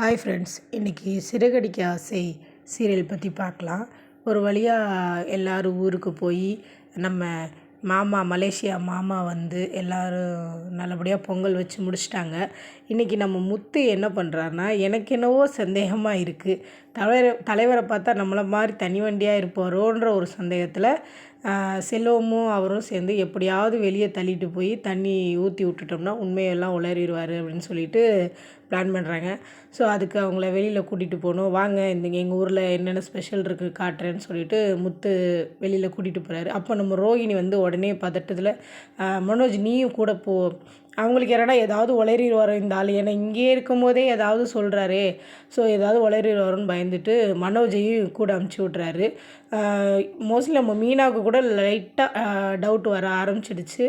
Hi friends இன்றைக்கி சிறகடிக்க ஆசை serial பற்றி பார்க்கலாம். ஒரு வழியாக எல்லோரும் ஊருக்கு போய் நம்ம மாமா மலேசியா மாமா வந்து எல்லோரும் நல்லபடியாக பொங்கல் வச்சு முடிச்சிட்டாங்க. இன்றைக்கி நம்ம முத்து என்ன பண்ணுறாருனா எனக்கு என்னவோ சந்தேகமாக இருக்குது தலைவர் தலைவரை பார்த்தா நம்மளை மாதிரி தனி வண்டியாக இருப்பாரோன்ற ஒரு சந்தேகத்தில் செல்வமும் அவரும் சேர்ந்து எப்படியாவது வெளியே தள்ளிட்டு போய் தண்ணி ஊற்றி விட்டுட்டோம்னா உண்மையெல்லாம் உளறிடுவார் அப்படின்னு சொல்லிட்டு பிளான் பண்ணுறாங்க ஸோ அதுக்கு அவங்கள வெளியில் கூட்டிகிட்டு போகணும். வாங்க இந்த எங்கள் ஊரில் என்னென்ன ஸ்பெஷல் இருக்குது காட்டுறேன்னு சொல்லிட்டு முத்து வெளியில் கூட்டிகிட்டு போகிறாரு அப்போ நம்ம ரோகிணி வந்து உடனே பதட்டத்தில் மனோஜ் நீயும் கூட போ அவங்களுக்கு என்னடா ஏதாவது உளறிடுவாரோ இந்த ஆள். ஏன்னா இங்கேயே இருக்கும்போதே ஏதாவது சொல்கிறாரே ஸோ ஏதாவது உளறிடுவாரோன்னு பயந்துட்டு மனோஜையும் கூட அமுச்சு விட்றாரு. மோஸ்ட்லி நம்ம மீனாவுக்கு கூட லைட்டாக டவுட் வர ஆரம்பிச்சிடுச்சு.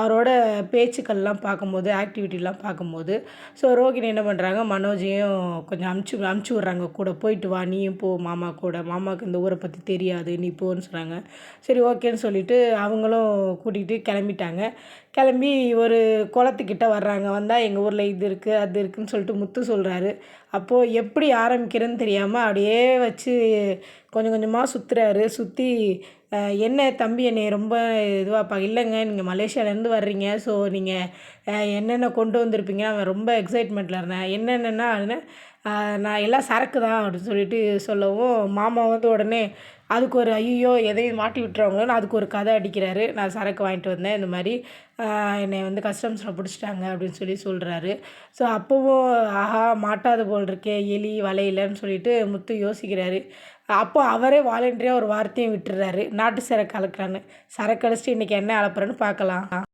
அவரோட பேச்சுக்கள்லாம் பார்க்கும்போது ஆக்டிவிட்டிலாம் பார்க்கும்போது. ஸோ ரோகிணி என்ன பண்ணுறாங்க மனோஜையும் கொஞ்சம் அமுச்சு அமுச்சு விட்றாங்க. கூட போயிட்டு வா நீயும் போ மாமா கூட. மாமாவுக்கு இந்த ஊரை பற்றி தெரியாது. நீ போன்னு சொல்கிறாங்க சரி ஓகேன்னு சொல்லிவிட்டு அவங்களும் கூட்டிகிட்டு கிளம்பிட்டாங்க. கிளம்பி ஒரு குளத்து குளத்துக்கிட்ட வர்றாங்க வந்தால் எங்கள் ஊரில் இது இருக்குது அது இருக்குதுன்னு சொல்லிட்டு முத்து சொல்கிறாரு அப்போது எப்படி ஆரம்பிக்கிறேன்னு தெரியாமல் அப்படியே வச்சு கொஞ்சம் கொஞ்சமாக சுற்றுறாரு சுற்றி என்ன தம்பி என்னை ரொம்ப இதுவாப்பா இல்லைங்க நீங்கள் மலேசியாவிலேருந்து வர்றீங்க ஸோ நீங்கள் என்னென்ன கொண்டு வந்திருப்பீங்க அவன் ரொம்ப எக்ஸைட்மெண்ட்டில் இருந்தேன். என்னென்னன்னா நான் எல்லாம் சரக்கு தான் அப்படின்னு சொல்லிட்டு சொல்லவும் மாமா வந்து உடனே அதுக்கு ஒரு ஐயோ எதையும் மாட்டி விட்டுருவாங்களோன்னு அதுக்கு ஒரு கதை அடிக்கிறாரு. நான் சரக்கு வாங்கிட்டு வந்தேன் இந்த மாதிரி என்னை வந்து கஸ்டம்ஸில் பிடிச்சிட்டாங்க அப்படின்னு சொல்லி சொல்கிறாரு ஸோ அப்போவும் ஆஹா மாட்டாத போல் இருக்கே எலி வலையிலன்னு சொல்லிட்டு முத்து யோசிக்கிறாரு. அப்போ அவரே வாலண்டியாக ஒரு வார்த்தையும் விட்டுறாரு. நாட்டு சரக்கு கலக்கிறான்னு சரக்கு அடிச்சுட்டு இன்றைக்கி என்ன அளப்புறேன்னு பார்க்கலாம்.